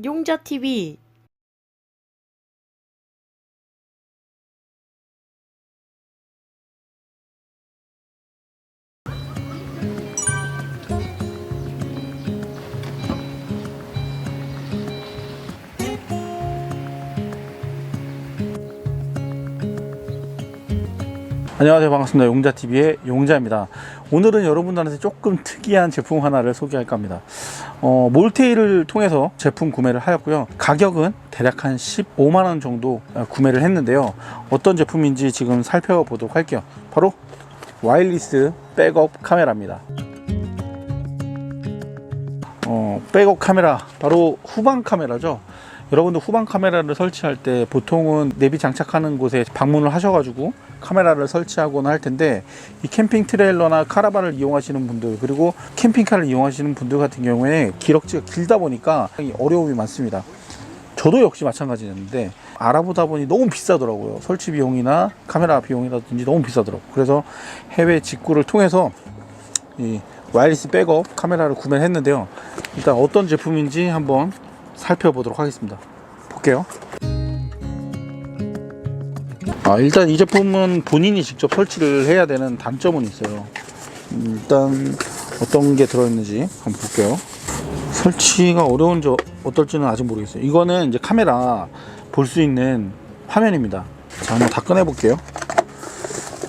용자TV 안녕하세요. 반갑습니다. 용자TV의 용자입니다. 오늘은 여러분들한테 조금 특이한 제품 하나를 소개할까 합니다 어, 몰테이를 통해서 제품 구매를 하였고요. 가격은 대략 한 15만원 정도 어, 구매를 했는데요. 어떤 제품인지 지금 살펴보도록 할게요. 바로 와일리스 백업 카메라입니다 어, 백업 카메라 바로 후방 카메라죠 여러분들 후방 카메라를 설치할 때 보통은 내비 장착하는 곳에 방문을 하셔가지고 카메라를 설치하거나 할 텐데 이 캠핑 트레일러나 카라반을 이용하시는 분들 그리고 캠핑카를 이용하시는 분들 같은 경우에 기럭지가 길다 보니까 어려움이 많습니다. 저도 역시 마찬가지였는데 알아보다 보니 너무 비싸더라고요. 설치 비용이나 카메라 비용이라든지 너무 비싸더라고요. 그래서 해외 직구를 통해서 이 와이리스 백업 카메라를 구매를 했는데요. 일단 어떤 제품인지 한번 살펴보도록 하겠습니다. 볼게요. 아, 일단 이 제품은 본인이 직접 설치를 해야 되는 단점은 있어요. 음, 일단 어떤 게 들어있는지 한번 볼게요. 설치가 어려운지 어- 어떨지는 아직 모르겠어요. 이거는 이제 카메라 볼 수 있는 화면입니다. 자, 한번 다 꺼내 볼게요.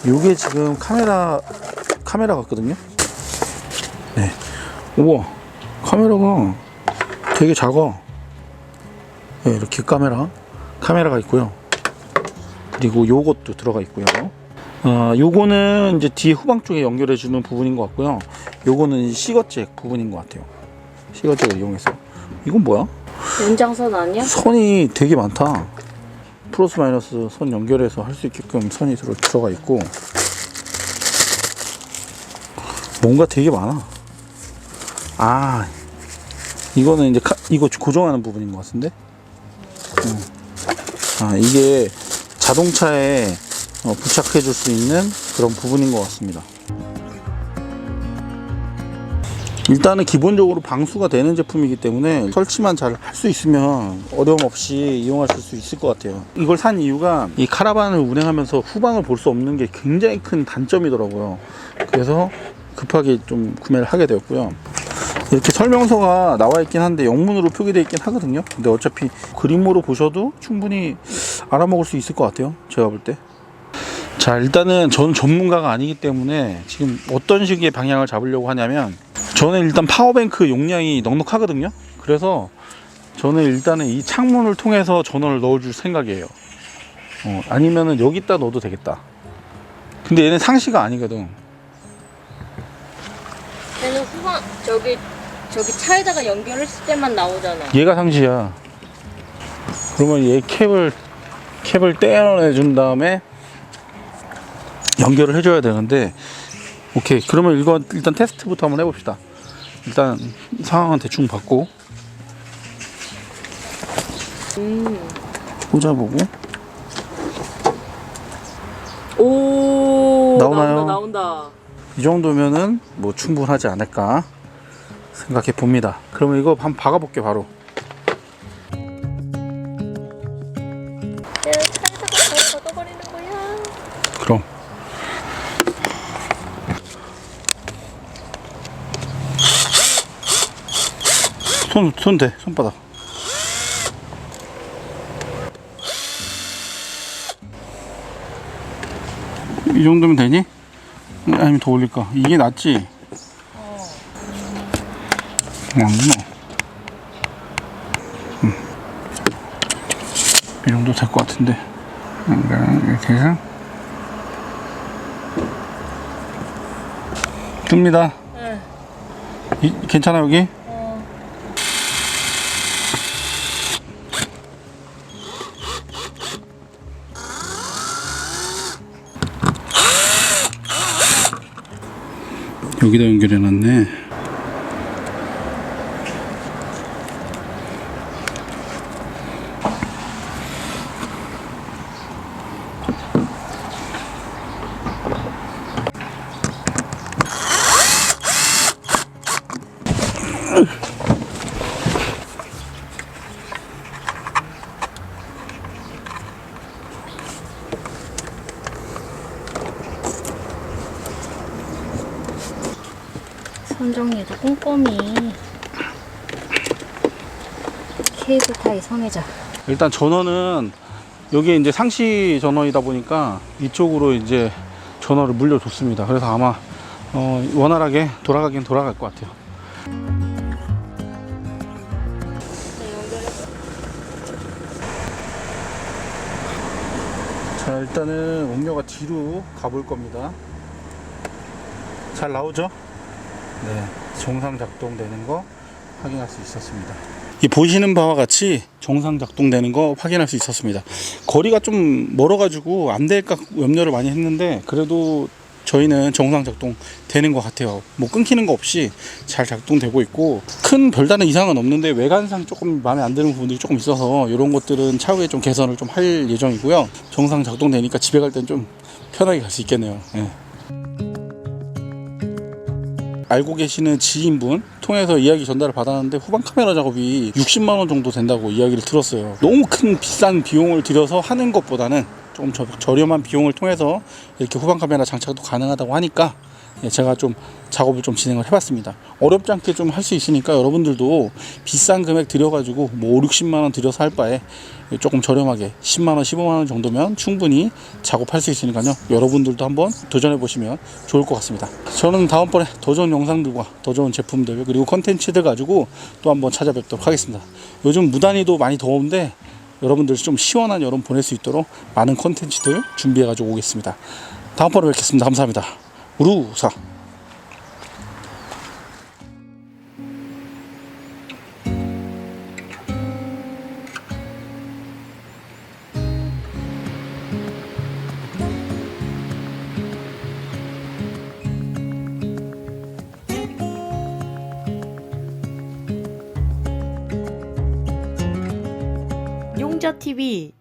이게 지금 카메라 카메라 같거든요. 네. 우와, 카메라가 되게 작아. 네, 이렇게 카메라 카메라가 있고요. 그리고 요것도 들어가 있고요. 어, 요거는 이제 뒤에 후방 쪽에 연결해 주는 부분인 것 같고요. 요거는 시거잭 부분인 것 같아요. 시거잭을 이용해서. 이건 뭐야? 연장선 아니야? 선이 되게 많다. 플러스 마이너스 선 연결해서 할 수 있게끔 선이 들어, 들어가 있고 뭔가 되게 많아. 아 이거는 이제 카, 이거 고정하는 부분인 것 같은데. 음. 아 이게 자동차에 어, 부착해 줄 수 있는 그런 부분인 것 같습니다. 일단은 기본적으로 방수가 되는 제품이기 때문에 설치만 잘 할 수 있으면 어려움 없이 이용하실 수 있을 것 같아요. 이걸 산 이유가 이 카라반을 운행하면서 후방을 볼 수 없는 게 굉장히 큰 단점이더라고요. 그래서 급하게 좀 구매를 하게 되었고요. 이렇게 설명서가 나와 있긴 한데 영문으로 표기되어 있긴 하거든요. 근데 어차피 그림으로 보셔도 충분히 알아먹을 수 있을 것 같아요. 제가 볼 때. 자, 일단은 저는 전문가가 아니기 때문에 지금 어떤 식의 방향을 잡으려고 하냐면 저는 일단 파워뱅크 용량이 넉넉하거든요. 그래서 저는 일단은 이 창문을 통해서 전원을 넣어줄 생각이에요. 어, 아니면은 여기다 넣어도 되겠다. 근데 얘는 상시가 아니거든. 얘는 후방 저기 저기 차에다가 연결했을 때만 나오잖아. 얘가 상시야. 그러면 얘 캡을 캡을 떼어내 준 다음에 연결을 해줘야 되는데 오케이 그러면 이거 일단 테스트부터 한번 해봅시다. 일단 상황은 대충 봤고 음. 꽂아보고 오 나오나요? 나온다 나온다. 이 정도면은 뭐 충분하지 않을까 생각해 봅니다. 그러면 이거 한번 박아 볼게 바로. 얘는 차에다가 바로 거야. 그럼 손, 손 대, 손바닥. 이 정도면 되니? 아니면 더 올릴까? 이게 낫지? 안 되나? 음. 이 정도 될 것 같은데. 이렇게 해서. 뜹니다. 응. 이, 괜찮아 여기? 어. 여기다 연결해 놨네. 정리도 꼼꼼히 케이블 타이 성애자 일단 전원은 여기 이제 상시 전원이다 보니까 이쪽으로 이제 전원을 물려줬습니다. 그래서 아마 어, 원활하게 돌아가긴 돌아갈 것 같아요. 자 일단은 음료가 뒤로 가볼 겁니다. 잘 나오죠? 네, 정상 작동되는 거 확인할 수 있었습니다. 이 보시는 바와 같이 정상 작동되는 거 확인할 수 있었습니다. 거리가 좀 멀어가지고 안 될까 염려를 많이 했는데 그래도 저희는 정상 작동 되는 것 같아요. 뭐 끊기는 거 없이 잘 작동되고 있고 큰 별다른 이상은 없는데 외관상 조금 마음에 안 드는 부분들이 조금 있어서 이런 것들은 차후에 좀 개선을 좀 할 예정이고요. 정상 작동되니까 집에 갈 땐 좀 편하게 갈 수 있겠네요. 예. 알고 계시는 지인분 통해서 이야기 전달을 받았는데 후방 카메라 작업이 60만 원 정도 된다고 이야기를 들었어요. 너무 큰 비싼 비용을 들여서 하는 것보다는 좀 저, 저렴한 비용을 통해서 이렇게 후방 카메라 장착도 가능하다고 하니까 예, 제가 좀 작업을 좀 진행을 해봤습니다. 어렵지 않게 좀 할 수 있으니까 여러분들도 비싼 금액 들여가지고 뭐 5, 60만 원 들여서 할 바에 조금 저렴하게 10만 원, 15만 원 정도면 충분히 작업할 수 있으니까요. 여러분들도 한번 도전해 보시면 좋을 것 같습니다. 저는 다음번에 더 좋은 영상들과 더 좋은 제품들 그리고 컨텐츠들 가지고 또 한번 찾아뵙도록 하겠습니다. 요즘 무단히도 많이 더운데 여러분들 좀 시원한 여름 보낼 수 있도록 많은 컨텐츠들 준비해 가지고 오겠습니다. 다음번에 뵙겠습니다. 감사합니다. 우루사 용자 TV